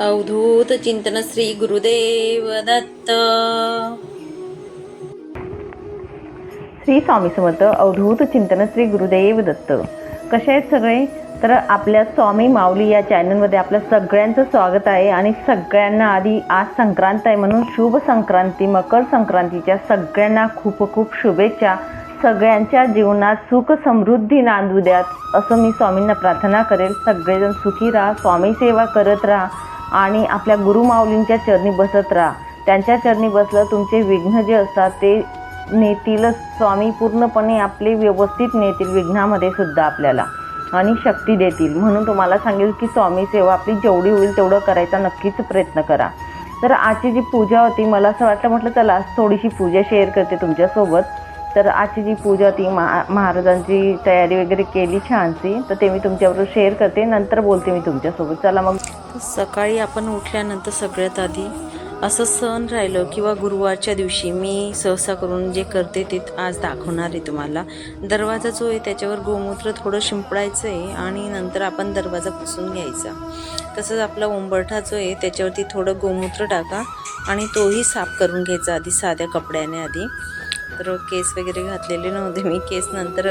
अवधूत चिंतन श्री गुरुदेव दत्त. श्री स्वामी समर्थ अवधूत चिंतन श्री गुरुदेव दत्त. कसे आहेत सगळे? तर आपल्या स्वामी माऊली या चॅनलमध्ये आपल्या सगळ्यांचं स्वागत आहे आणि सगळ्यांना आधी आज संक्रांत आहे म्हणून शुभ संक्रांती मकर संक्रांतीच्या सगळ्यांना खूप खूप शुभेच्छा. सगळ्यांच्या जीवनात सुख समृद्धी नांदू द्यात असं मी स्वामींना प्रार्थना करेल. सगळेजण सुखी राहा स्वामी सेवा करत राहा. आणि आपल्या गुरुमाऊलींच्या चरणी बसत राहा. त्यांच्या चरणी बसलं तुमचे विघ्न जे असतात ते नेतीलच स्वामी पूर्णपणे आपले व्यवस्थित नेतील विघ्नामध्ये सुद्धा आपल्याला. आणि शक्ती देतील. म्हणून तुम्हाला सांगेल की स्वामी सेवा आपली जेवढी होईल तेवढं करायचा नक्कीच प्रयत्न करा. तर आजची जी पूजा होती मला असं वाटलं म्हटलं चला आज थोडीशी पूजा शेअर करते तुमच्यासोबत. तर आजची जी पूजा होती महा महाराजांची तयारी वगैरे केली छानशी तर ते मी तुमच्याबरोबर शेअर करते. नंतर बोलते मी तुमच्यासोबत. चला मग. सकाळी आपण उठल्यानंतर सगळ्यात आधी असं सण राहिलं किंवा गुरुवारच्या दिवशी मी सहसा करून जे करते ते आज दाखवणार आहे तुम्हाला. दरवाजा जो आहे त्याच्यावर गोमूत्र थोडं शिंपडायचं आहे आणि नंतर आपण दरवाजा पुसून घ्यायचा. तसंच आपला उंबरठा जो आहे त्याच्यावरती थोडं गोमूत्र टाका आणि तोही साफ करून घ्यायचा आधी साध्या कपड्याने आधी. तर केस वगैरे घातलेले नव्हते. मी केस नंतर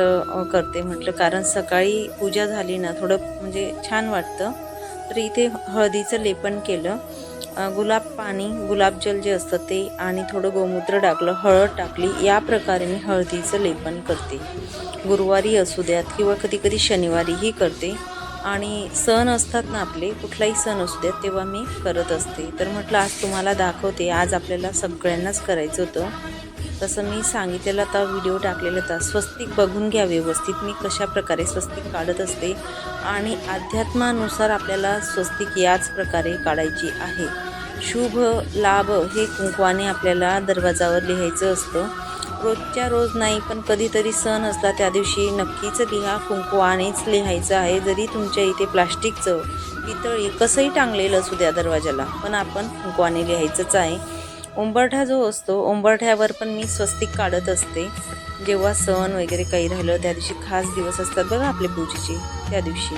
करते म्हटलं. कारण सकाळी पूजा झाली ना थोडं म्हणजे छान वाटतं. तर इथे हळदीचं लेपन केलं. गुलाब पाणी गुलाबजल जे असतं ते आणि थोडं गोमूत्र टाकलं हळद टाकली. या प्रकारे मी हळदीचं लेपन करते. गुरुवारी असू द्यात किंवा कधी कधी शनिवारीही करते. आणि सण असतात ना आपले कुठलाही सण असू द्यात तेव्हा मी करत असते. तर म्हटलं आज तुम्हाला दाखवते. आज आपल्याला सगळ्यांनाच करायचं होतं. तसं मी सांगितलेलं आता व्हिडिओ टाकलेला होता. स्वस्तिक बघून घ्या व्यवस्थित. मी कशा प्रकारे स्वस्तिक काढत असते आणि अध्यात्मानुसार आपल्याला स्वस्तिक याच प्रकारे काढायची आहे. शुभ लाभ हे कुंकवाने आपल्याला दरवाजावर लिहायचं असतं. रोजच्या रोज नाही पण कधीतरी सण असला त्या दिवशी नक्कीच लिहा. कुंकवानेच लिहायचं आहे. जरी तुमच्या इथे प्लास्टिकचं पितळी कसंही टांगलेलं असू द्या दरवाजाला पण आपण कुंकवाने लिहायचंच आहे. उंबरठा जो असतो उंबरठ्यावर पण मी स्वस्तिक काढत असते. जेव्हा सण वगैरे काही राहिलं त्या दिवशी खास दिवस असतात बघा आपले पूजेचे त्या दिवशी.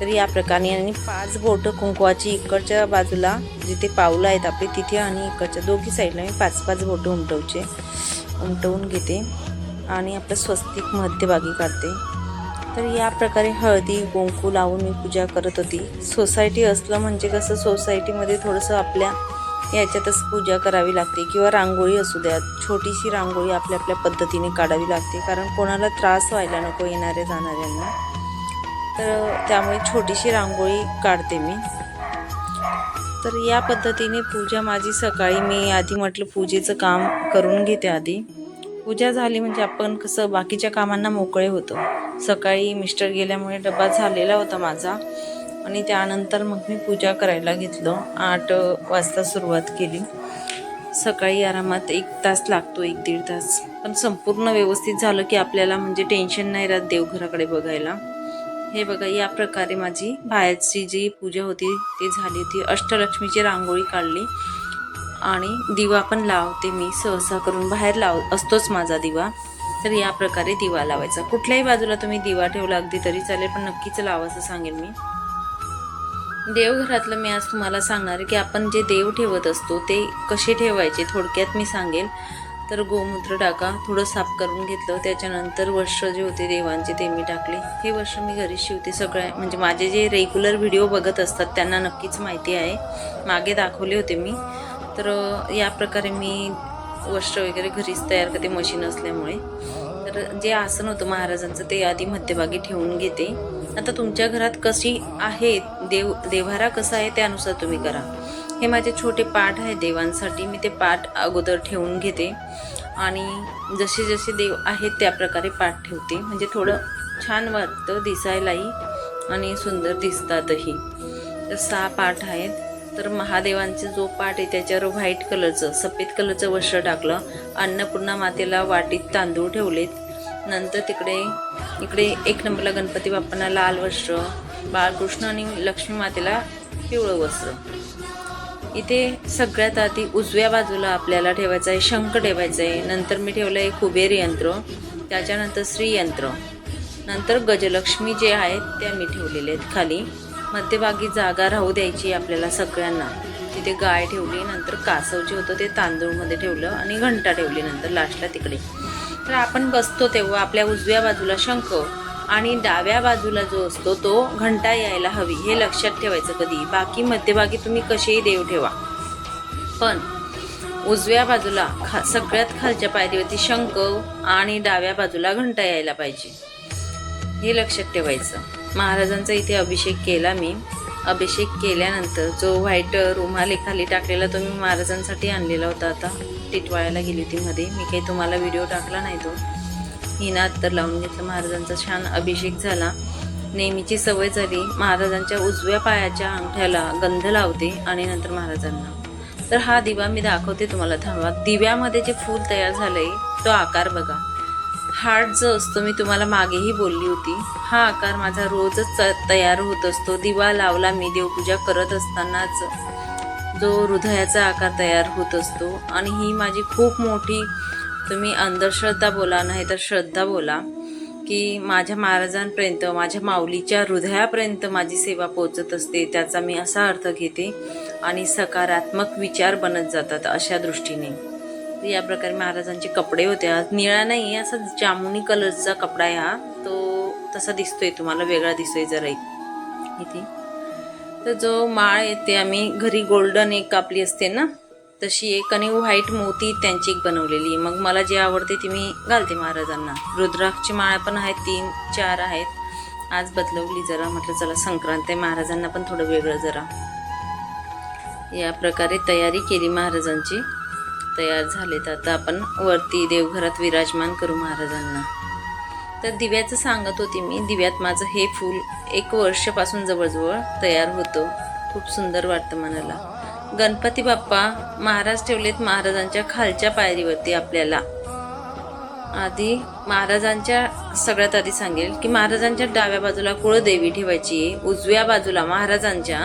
तर या प्रकारे आणि पाच बोटं कुंकवाची इकडच्या बाजूला जिथे पावलं आहेत आपले तिथे आणि इकडच्या दोघी साईडला मी पाच पाच बोटं उमटवचे उमटवून घेते आणि आपलं स्वस्तिक मध्यभागी काढते. तर या प्रकारे हळदी कुंकू लावून मी पूजा करत होती. सोसायटी असलं म्हणजे कसं सोसायटीमध्ये थोडंसं आपल्या याच्यातच पूजा करावी लागते किंवा रांगोळी असू द्या. छोटीशी रांगोळी आपल्या आपल्या पद्धतीने काढावी लागते. कारण कोणाला त्रास व्हायला नको येणाऱ्या जाणाऱ्यांना. तर त्यामुळे छोटीशी रांगोळी काढते मी. तर या पद्धतीने पूजा माझी सकाळी मी आधी म्हटलं पूजेचं काम करून घेते आधी. पूजा झाली म्हणजे आपण कसं बाकीच्या कामांना मोकळे होतो. सकाळी मिस्टर गेल्यामुळे डबा झालेला होता माझा. आणि त्यानंतर मग मी पूजा करायला घेतलं. आठ वाजता सुरुवात केली. सकाळी आरामात एक तास लागतो एक दीड तास. पण संपूर्ण व्यवस्थित झालं की आपल्याला म्हणजे टेन्शन नाही राहत देवघराकडे बघायला. हे बघा या प्रकारे माझी बाहेरची जी पूजा होती ती झाली होती. अष्टलक्ष्मीची रांगोळी काढली आणि दिवा पण लावते मी सहसा करून. बाहेर लाव असतोच माझा दिवा. तर या प्रकारे दिवा लावायचा. कुठल्याही बाजूला तुम्ही दिवा ठेवला अगदी तरी चालेल पण नक्कीच लावायचं सांगेन मी. देवघरातलं मी आज तुम्हाला सांगणार आहे की आपण जे देव ठेवत असतो ते कसे ठेवायचे थोडक्यात मी सांगेल. तर गोमूत्र टाका थोडं साफ करून घेतलं त्याच्यानंतर वर्ष जे होते देवांचे ते मी टाकले. हे वर्ष मी घरी शिवते सगळ्या म्हणजे माझे जे रेग्युलर व्हिडिओ बघत असतात त्यांना नक्कीच माहिती आहे. मागे दाखवले होते मी. तर या प्रकारे मी वस्त्र वगैरे घरीच तयार करते मशीन असल्यामुळे. तर जे आसन होतं महाराजांचं ते आधी मध्यभागी ठेवून घेते. आता तुमच्या घरात कशी आहेत देव देव्हारा कसा आहे त्यानुसार तुम्ही करा. हे माझे छोटे पाठ आहे देवांसाठी. मी ते पाठ अगोदर ठेवून घेते. आणि जसे जसे देव आहेत त्या प्रकारे पाठ ठेवते. म्हणजे थोडं छान वाटतं दिसायलाही आणि सुंदर दिसतातही. तर सहा पाठ आहेत. तर महादेवांचे जो पाठ आहे त्याच्यावर व्हाईट कलरचं सफेद कलरचं वस्त्र टाकलं. अन्नपूर्णा मातेला वाटीत तांदूळ ठेवलेत. नंतर तिकडे इकडे एक नंबरला गणपती बाप्पांना लाल वस्त्र बाळकृष्ण आणि लक्ष्मी मातेला पिवळं वस्त्र. इथे सगळ्यात आधी उजव्या बाजूला आपल्याला ठेवायचं आहे शंख ठेवायचं आहे. नंतर मी ठेवलं आहे कुबेर यंत्र. त्याच्यानंतर श्रीयंत्र नंतर गजलक्ष्मी जे आहेत त्या मी ठेवलेले आहेत खाली. मध्यभागी जागा राहू द्यायची आपल्याला सगळ्यांना. तिथे गाय ठेवली नंतर कासव जे होतं ते तांदूळमध्ये ठेवलं आणि घंटा ठेवली नंतर लास्टला तिकडे. तर आपण बसतो तेव्हा आपल्या उजव्या बाजूला शंख. आणि डाव्या बाजूला जो असतो तो घंटा यायला हवी हे लक्षात ठेवायचं कधी. बाकी मध्यभागी तुम्ही कसेही देव ठेवा. पण उजव्या बाजूला खा सगळ्यात खालच्या पायरीवरती शंख आणि डाव्या बाजूला घंटा यायला पाहिजे. हे लक्षात ठेवायचं. महाराजांचा इथे अभिषेक केला मी. अभिषेक केल्यानंतर जो व्हाईट रुमालेखाली टाकलेला तो मी महाराजांसाठी आणलेला होता. आता टिटवाळ्याला गेली होती मध्ये. मी काही तुम्हाला व्हिडिओ टाकला नाही तो. हिनं अत्तर लावून घेतलं. महाराजांचा छान अभिषेक झाला. नेहमीची सवय झाली. महाराजांच्या उजव्या पायाच्या अंगठ्याला गंध लावते आणि नंतर महाराजांना. तर हा दिवा मी दाखवते तुम्हाला थांबा दिव्यामध्ये जे फूल तयार झालंय तो आकार बघा. हार्ट जो असतो मी तुम्हाला मागेही बोलली होती. हा आकार माझा रोजच तयार होत असतो. दिवा लावला मी देवपूजा करत असतानाच जो हृदयाचा आकार तयार होत असतो. आणि ही माझी खूप मोठी तुम्ही अंधश्रद्धा बोला नाही तर श्रद्धा बोला की माझ्या महाराजांपर्यंत माझ्या माऊलीच्या हृदयापर्यंत माझी सेवा पोचत असते त्याचा मी असा अर्थ घेते आणि सकारात्मक विचार बनत जातात अशा दृष्टीने. तर या प्रकारे महाराजांचे कपडे होते. आज निळा नाही आहे असा जामुनी कलरचा कपडा आहे हा. तो तसा दिसतोय तुम्हाला वेगळा दिसतोय जरा इथे. तर जो माळ येते आम्ही घरी गोल्डन एक कापली असते ना तशी एक आणि व्हाईट मोती त्यांची एक बनवलेली. मग मला जे आवडते ती मी घालते महाराजांना. रुद्राक्षची माळा पण आहेत तीन चार आहेत. आज बदलवली जरा. म्हटलं चला संक्रांत आहे महाराजांना पण थोडं वेगळं जरा. या प्रकारे तयारी केली महाराजांची. तयार झाले तर आता आपण वरती देवघरात विराजमान करू महाराजांना. तर दिव्याचं सांगत होती मी. दिव्यात माझं हे फूल एक वर्षापासून जवळजवळ तयार होतं. खूप सुंदर वाटतं मनाला. गणपती बाप्पा महाराज ठेवलेत महाराजांच्या खालच्या पायरीवरती आपल्याला. आधी महाराजांच्या सगळ्यात आधी सांगेल की महाराजांच्या डाव्या बाजूला कुळदेवी ठेवायची उजव्या बाजूला महाराजांच्या.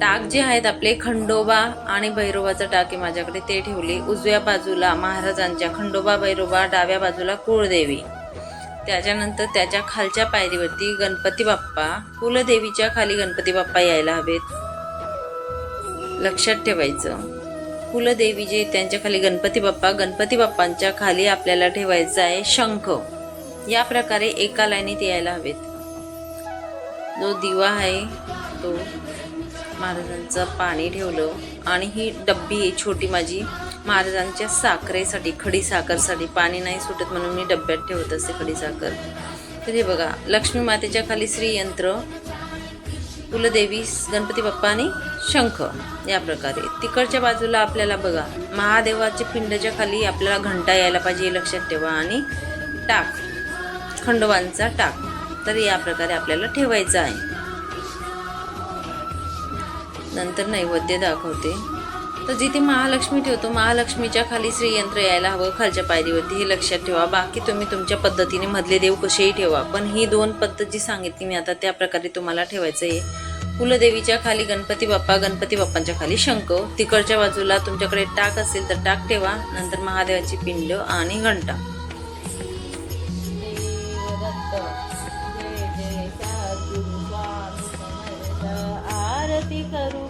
टाक जे आहेत आपले खंडोबा आणि भैरोबाचं टाक आहे माझ्याकडे ते ठेवले. उजव्या बाजूला महाराजांच्या खंडोबा भैरोबा डाव्या बाजूला कुळदेवी. त्याच्यानंतर त्याच्या खालच्या पायरीवरती गणपती बाप्पा कुलदेवीच्या खाली गणपती बाप्पा यायला हवेत. लक्षात ठेवायचं. कुलदेवी जे त्यांच्या खाली गणपती बाप्पा गणपती बाप्पांच्या खाली आपल्याला ठेवायचं आहे शंख. या प्रकारे एका लाईनीत यायला हवेत. जो दिवा आहे तो महाराजांचं पाणी ठेवलं आणि ही डब्बी आहे छोटी माझी. महाराजांच्या साखरेसाठी खडी साखरसाठी पाणी नाही सुटत म्हणून मी डब्यात ठेवत असते खडी साखर. तर हे बघा लक्ष्मी मातेच्या खाली श्रीयंत्र कुलदेवी गणपती बाप्पा आणि शंख या प्रकारे. तिकडच्या बाजूला आपल्याला बघा महादेवाच्या पिंडाच्या खाली आपल्याला घंटा यायला पाहिजे हे लक्षात ठेवा. आणि टाक खंडोबांचा टाक. तर या प्रकारे आपल्याला ठेवायचा आहे. नंतर नैवेद्य दाखवते. तर जिथे महालक्ष्मी ठेवतो महालक्ष्मीच्या खाली श्रीयंत्र यायला हवं खालच्या पायरीवरती. हे लक्षात ठेवा. बाकी तुम्ही तुमच्या पद्धतीने मधले देव कसेही ठेवा. पण ही दोन पद्धत जी सांगितली मी आता त्या प्रकारे तुम्हाला ठेवायचं आहे. कुलदेवीच्या खाली गणपती बाप्पा गणपती बाप्पांच्या खाली शंख. तिकडच्या बाजूला तुमच्याकडे टाक असेल तर टाक ठेवा नंतर महादेवाची पिंड आणि घंटा. आरती करू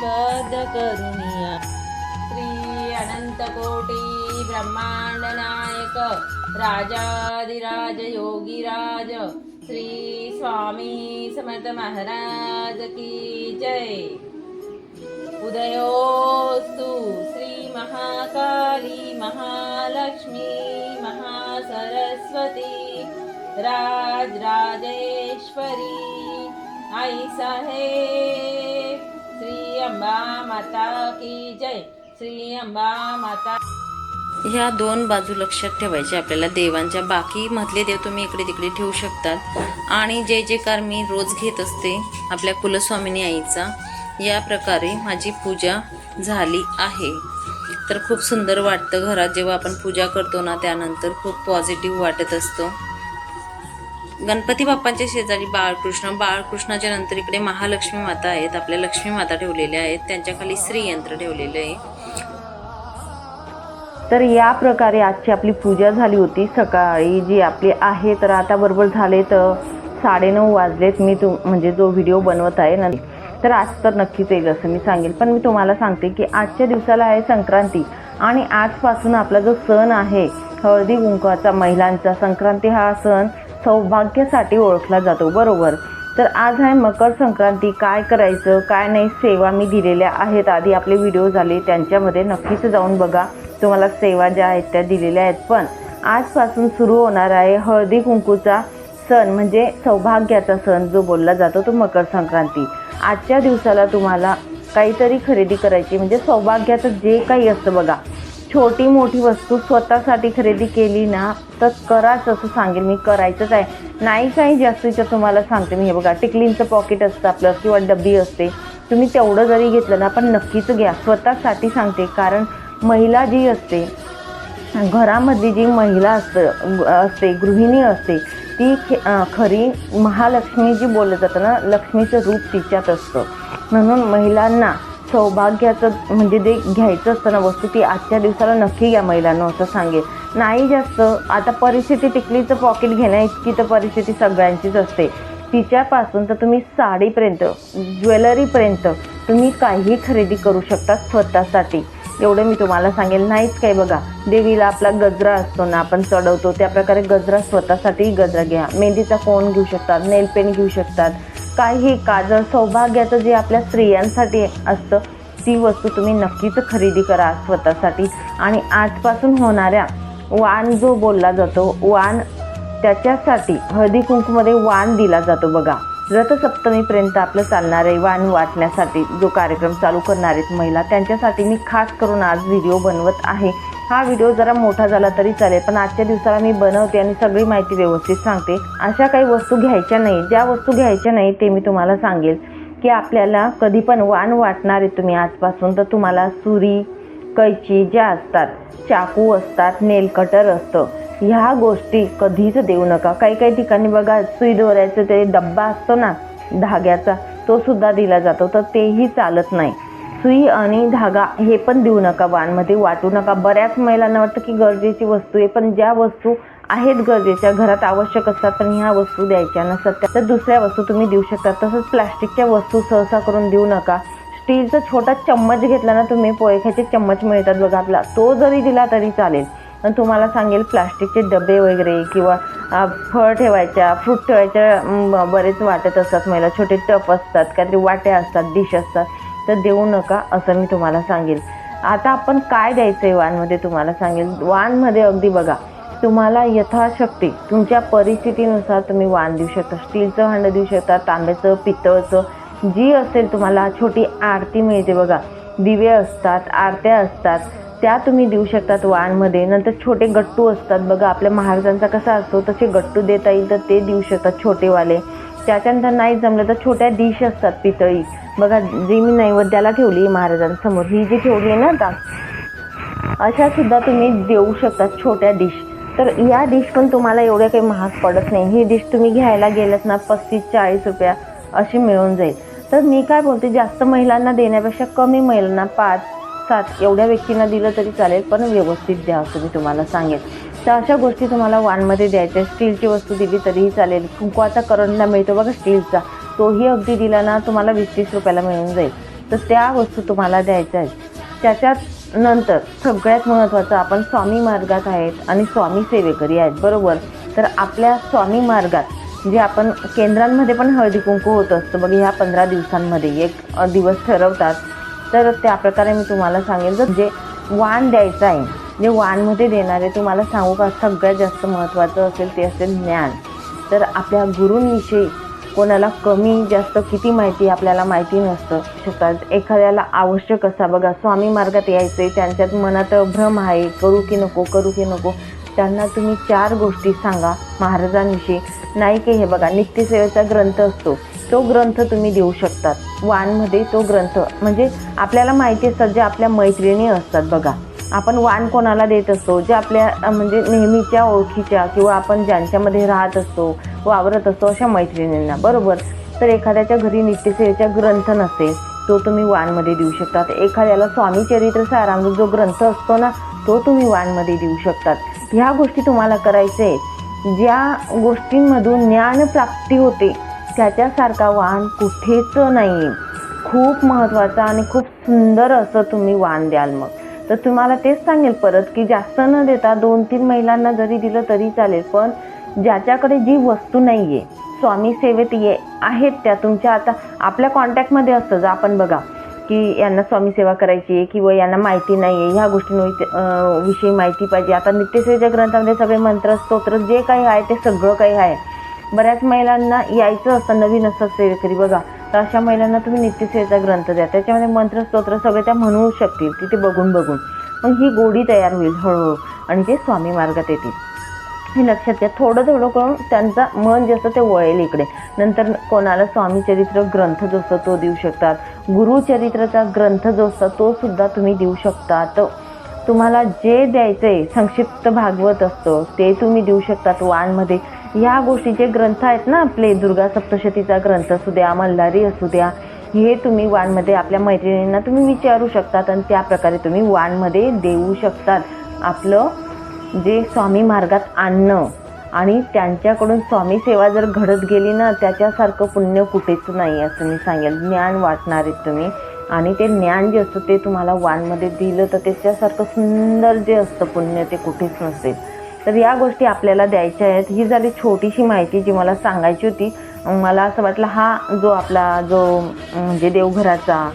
गुरु करुणिया श्री अनंत कोटी ब्रह्मांड नायक राजाधिराज योगीराज श्री स्वामी समर्थ महाराज की जय. उदयोस्तु श्री महाकाली महालक्ष्मी महासरस्वती राज राजेश्वरी आई साहेब. श्री अंबा माता की जय. श्री अंबा माता ह्या दोन बाजू लक्षात ठेवायचे आपल्याला. देवांच्या बाकी मधले देव तुम्ही इकडे तिकडे ठेवू शकतात. आणि जे जे कार मी रोज घेत असते आपल्या कुलस्वामिनी आईचा या प्रकारे माझी पूजा झाली आहे. तर खूप सुंदर वाटतं घरात. जेव्हा आपण पूजा करतो ना त्यानंतर खूप पॉझिटिव्ह वाटत असतो. गणपती बाप्पांच्या शेजारी बाळकृष्ण. बाळकृष्णाच्या नंतर इकडे महालक्ष्मी माता आहेत. आपल्या लक्ष्मी माता ठेवलेल्या आहेत. त्यांच्या खाली श्री ठेवलेलं आहे. तर या प्रकारे आजची आपली पूजा झाली होती. सकाळी जी आपली आहे तर आता बरोबर झाले तर साडेनऊ वाजलेत. मी तु म्हणजे जो व्हिडिओ बनवत आहे ना तर आज तर नक्कीच येईल असं मी सांगेल. पण मी तुम्हाला सांगते की आजच्या दिवसाला आहे संक्रांती. आणि आजपासून आपला जो सण आहे हळदी कुंकवाचा महिलांचा संक्रांती हा सण सौभाग्यासाठी ओळखला जातो बरोबर. तर आज आहे मकर संक्रांती. काय करायचं काय नाही सेवा मी दिलेल्या आहेत. आधी आपले व्हिडिओ झाले त्यांच्यामध्ये नक्कीच जाऊन बघा. तुम्हाला सेवा ज्या आहेत त्या दिलेल्या आहेत. पण आजपासून सुरू होणार आहे हळदी कुंकूचा सण म्हणजे सौभाग्याचा सण जो बोलला जातो तो मकर संक्रांती. आजच्या दिवसाला तुम्हाला काहीतरी खरेदी करायची म्हणजे सौभाग्याचं जे काही असतं बघा. छोटी मोठी वस्तू स्वतःसाठी खरेदी केली ना तर कराच असं सांगेल मी करायचंच आहे. नाही काही जास्तीचं तुम्हाला सांगते मी. हे बघा टिकलींचं पॉकेट असतं आपलं किंवा डब्बी असते. तुम्ही तेवढं जरी घेतलं ना पण नक्कीच घ्या. स्वतःसाठी सांगते कारण महिला जी असते घरामधली जी महिला असतं असते गृहिणी असते ती खे- खरी महालक्ष्मी जी बोललं जातं ना लक्ष्मीचं रूप तिच्यात असतं. म्हणून महिलांना सौभाग्याचं म्हणजे जे घ्यायचं असतं ना वस्तू ती आजच्या दिवसाला नक्की घ्या महिलांना असं सांगेल. नाही जास्त आता परिस्थिती टिकलीचं पॉकेट घेण्या इतकी तर परिस्थिती सगळ्यांचीच असते. तिच्यापासून तर तुम्ही साडीपर्यंत ज्वेलरीपर्यंत तुम्ही काही खरेदी करू शकता स्वतःसाठी. एवढं मी तुम्हाला सांगेल. नाहीच काय बघा. देवीला आपला गजरा असतो ना आपण चढवतो त्याप्रकारे गजरा स्वतःसाठी गजरा घ्या. मेहंदीचा कोण घेऊ शकतात? नेलपेन घेऊ शकतात. काही काजळ सौभाग्याचं जे आपल्या स्त्रियांसाठी असतं ती वस्तू तुम्ही नक्कीच खरेदी करा स्वतःसाठी. आणि आजपासून होणाऱ्या वाण जो बोलला जातो वाण त्याच्यासाठी हळदी कुंकूमध्ये वाण दिला जातो बघा. रथसप्तमीपर्यंत आपलं चालणार आहे वाण वाटण्यासाठी जो कार्यक्रम चालू करणार आहेत महिला त्यांच्यासाठी मी खास करून आज व्हिडिओ बनवत आहे. हा व्हिडिओ जरा मोठा झाला तरी चालेल पण आजच्या दिवसाला मी बनवते आणि सगळी माहिती व्यवस्थित सांगते. अशा काही वस्तू घ्यायच्या नाही ज्या वस्तू घ्यायच्या नाही ते मी तुम्हाला सांगेल. की आपल्याला कधी पण वाण वाटणार आहे तुम्ही आजपासून तर तुम्हाला सुरी कैची ज्या असतात चाकू असतात नेल कटर असतं ह्या गोष्टी कधीच देऊ नका. काही काही ठिकाणी बघा सुई दोऱ्याचं ते डब्बा असतो ना धाग्याचा तो सुद्धा दिला जातो तर तेही चालत नाही. सुई आणि धागा हे पण देऊ नका वाणमध्ये वाटू नका. बऱ्याच महिलांना वाटतं की गरजेची वस्तू आहे पण ज्या वस्तू आहेत गरजेच्या घरात आवश्यक असतात पण ह्या वस्तू द्यायच्या नसतात. त्या- तर दुसऱ्या वस्तू तुम्ही देऊ शकता. तसंच प्लास्टिकच्या वस्तू सहसा करून देऊ नका. स्टीलचा छोटा चम्मच घेतला ना तुम्ही पोहे खायचे चम्मच मिळतात बघा आपला. तो जरी दिला तरी चालेल. पण तुम्हाला सांगेल प्लास्टिकचे डबे वगैरे किंवा फळ ठेवायच्या फ्रूट ठेवायच्या बरेच वाटत असतात महिला. छोटे टप असतात काहीतरी वाट्या असतात डिश असतात. तर देऊ नका असं मी तुम्हाला सांगेल. आता आपण काय द्यायचं आहे वाणमध्ये तुम्हाला सांगेल. वाणमध्ये अगदी बघा तुम्हाला यथाशक्ती तुमच्या परिस्थितीनुसार तुम्ही वाण देऊ शकता. स्टीलचं भांडं देऊ शकता तांब्याचं पितळचं जी असेल तुम्हाला छोटी आरती मिळते बघा. दिवे असतात आरत्या असतात त्या तुम्ही देऊ शकतात वाणमध्ये नंतर छोटे गट्टू असतात बघा आपल्या महाराजांचा कसा असतो तसे गट्टू देता येईल तर ते देऊ शकतात छोटेवाले. त्याच्यानंतर नाही जमलं तर छोट्या डिश असतात पितळी. बघा जी मी नैवेद्याला ठेवली आहे महाराजांसमोर ही जी ठेवली आहे ना आता अशा सुद्धा तुम्ही देऊ शकता छोट्या डिश तर या डिश पण तुम्हाला एवढ्या काही महाग पडत नाही. ही डिश तुम्ही घ्यायला गेलात ना पस्तीस चाळीस रुपया अशी मिळून जाईल. तर मी काय बोलते जास्त महिलांना देण्यापेक्षा कमी महिलांना पाच सात एवढ्या व्यक्तींना दिलं तरी चालेल पण व्यवस्थित द्या असं मी तुम्हाला सांगेन. तर अशा गोष्टी तुम्हाला वाणमध्ये द्यायच्या. स्टीलची वस्तू दिली तरीही चालेल. कुंकवाचा करंडा मिळतो बघा स्टीलचा. तोही अगदी दिला ना तुम्हाला वीस तीस रुपयाला मिळून जाईल. तर त्या वस्तू तुम्हाला द्यायच्या आहेत. त्याच्यात नंतर सगळ्यात महत्त्वाचं आपण स्वामी मार्गात आहेत आणि स्वामी सेवेकरी आहेत बरोबर? तर आपल्या स्वामी मार्गात जे आपण केंद्रांमध्ये पण हळदी कुंकू होत असतं बघ ह्या पंधरा दिवसांमध्ये एक दिवस ठरवतात. तर त्या प्रकारे मी तुम्हाला सांगेल जर जे वाण द्यायचं आहे जे वाणमध्ये देणार आहे तुम्हाला सांगू का? सगळ्यात जास्त महत्त्वाचं असेल ते असेल ज्ञान. तर आपल्या गुरूंविषयी कोणाला कमी जास्त किती माहिती आपल्याला माहिती नसतं. शकतात एखाद्याला आवश्यक असा बघा स्वामी मार्गात यायचे त्यांच्यात मनात भ्रम आहे करू की नको करू की नको त्यांना तुम्ही चार गोष्टी सांगा महाराजांविषयी. नाही की हे बघा नित्यसेवेचा ग्रंथ असतो. तो ग्रंथ तुम्ही देऊ शकतात. वानमध्ये तो ग्रंथ म्हणजे आपल्याला माहिती असतात जे आपल्या मैत्रिणी असतात बघा. आपण वाण कोणाला देत असतो? जे आपल्या म्हणजे नेहमीच्या ओळखीच्या किंवा आपण ज्यांच्यामध्ये राहत असतो वावरत असतो अशा मैत्रिणींना बरोबर? तर एखाद्याच्या घरी नित्यसेवेचा ग्रंथ नसेल तो तुम्ही वाणमध्ये देऊ शकतात. एखाद्याला स्वामी चरित्र सारामृत जो ग्रंथ असतो ना तो तुम्ही वाणमध्ये देऊ शकतात. ह्या गोष्टी तुम्हाला करायचे आहेत ज्या गोष्टींमधून ज्ञानप्राप्ती होते त्याच्यासारखा वाण कुठेच नाही खूप महत्त्वाचा आणि खूप सुंदर असं तुम्ही वाण द्याल मग. तर तुम्हाला तेच सांगेल परत की जास्त न देता दोन तीन महिलांना जरी दिलं तरी चालेल पण ज्याच्याकडे जी वस्तू नाही आहे स्वामी सेवेत ये आहेत त्या तुमच्या आता आपल्या कॉन्टॅक्टमध्ये असतं जर आपण बघा की यांना स्वामी सेवा करायची आहे किंवा यांना माहिती नाही आहे ह्या गोष्टींविषयी विषयी माहिती पाहिजे. आता नित्यसेवेच्या ग्रंथामध्ये सगळे मंत्र स्तोत्र जे काही आहे ते सगळं काही आहे. बऱ्याच महिलांना यायचं असतं नवीन असतं सेवेकरी. बघा तर अशा महिलांना तुम्ही नित्यसेचा ग्रंथ द्या. त्याच्यामध्ये मंत्र स्तोत्र सगळे त्या म्हणू शकतील तिथे बघून बघून. मग ही गोडी तयार होईल हळूहळू आणि ते स्वामी मार्गात येतील. हे लक्षात घ्या थोडं थोडं करून त्यांचा मन जे असतं ते वळेल इकडे. नंतर कोणाला स्वामीचरित्र ग्रंथ जो असतो तो देऊ शकतात. गुरुचरित्राचा ग्रंथ जो असतो तो सुद्धा तुम्ही देऊ शकतात. तुम्हाला जे द्यायचं आहे संक्षिप्त भागवत असतं ते तुम्ही देऊ शकतात. वाणमध्ये या गोष्टीचे ग्रंथ आहेत ना आपले दुर्गा सप्तशतीचा ग्रंथ असू द्या मल्हारी असू द्या हे तुम्ही वाणमध्ये आपल्या मैत्रिणींना तुम्ही विचारू शकतात आणि त्या प्रकारे तुम्ही वाणमध्ये देऊ शकतात. आपलं जे स्वामी मार्गात आणणं आणि त्यांच्याकडून स्वामी सेवा जर घडत गेली ना त्याच्यासारखं पुण्य कुठेच नाही असं मी सांगेल. ज्ञान वाटणार आहेत तुम्ही. आणि ते ज्ञान जे असतं ते तुम्हाला वाणमध्ये दिलं तर त्याच्यासारखं सुंदर जे असतं पुण्य ते कुठेच नसेल तर या गोष्टी आपल्याला द्यायच्या आहेत. ही झाली छोटीशी माहिती जी मला सांगायची होती. मला असं वाटलं हा जो आपला जो म्हणजे देवघराचा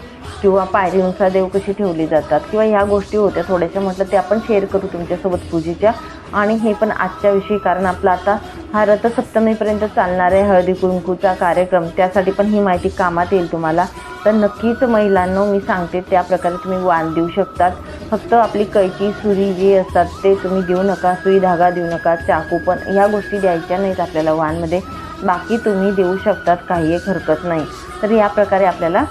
किंवा पायरीनुसार देव कशी ठेवली जातात किंवा ह्या गोष्टी होत्या थोड्याशा म्हटलं ते आपण शेअर करू तुमच्यासोबत पूजेच्या. आणि हे पण आजच्या विषयी कारण आपला आता हा रथसप्तमीपर्यंत चालणारे हळदी कुंकूचा कार्यक्रम. त्यासाठी पण ही माहिती कामात येईल तुम्हाला. तर नक्कीच महिलांना मी सांगते त्या प्रकारे तुम्ही वाण देऊ शकतात. फक्त आपली कैची सुरी जे असतात ते तुम्ही देऊ नका सुई धागा देऊ नका चाकू पण ह्या गोष्टी द्यायच्या नाहीत आपल्याला वाणमध्ये. बाकी तुम्ही देऊ शकतात काही एक हरकत नाही. तर या प्रकारे आपल्याला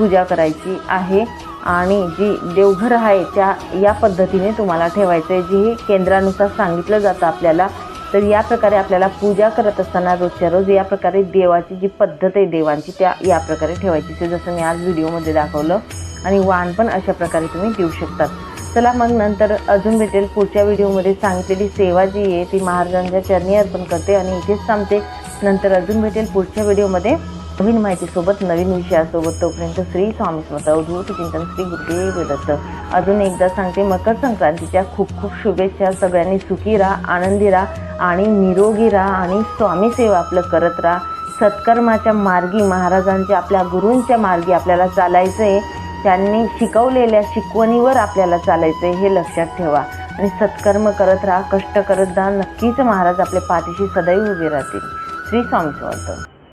पूजा करायची आहे आणि जी देवघर आहे त्या या पद्धतीने तुम्हाला ठेवायचं आहे. जी केंद्रानुसार सांगितलं जातं आपल्याला तर या प्रकारे आपल्याला पूजा करत असताना रोजच्या रोज या प्रकारे देवाची जी पद्धत आहे देवांची त्या या प्रकारे ठेवायची. ते जसं मी आज व्हिडिओमध्ये दाखवलं आणि वाण पण अशा प्रकारे तुम्ही देऊ शकतात. चला मग नंतर अजून भेटेल पुढच्या व्हिडिओमध्ये सांगितलेली सेवा जी आहे ती महाराजांच्या चरणी अर्पण करते आणि इथेच थांबते. नंतर अजून भेटेल पुढच्या व्हिडिओमध्ये नवीन माहितीसोबत नवीन विषयासोबत तोपर्यंत श्री स्वामी समर्थ अवधूत चिंतन श्री गुरुदेव दत्त अजून एकदा सांगते मकर संक्रांतीच्या खूप खूप शुभेच्छा. सगळ्यांनी सुखी राहा आनंदी राहा आणि निरोगी राहा आणि स्वामी सेवा आपलं करत राहा. सत्कर्माच्या मार्गी महाराजांच्या आपल्या गुरूंच्या मार्गी आपल्याला चालायचं आहे त्यांनी शिकवलेल्या शिकवणीवर आपल्याला चालायचं आहे हे लक्षात ठेवा. आणि सत्कर्म करत राहा कष्ट करत राहा नक्कीच महाराज आपल्या पाठीशी सदैव उभे राहतील. श्री स्वामी समर्थ.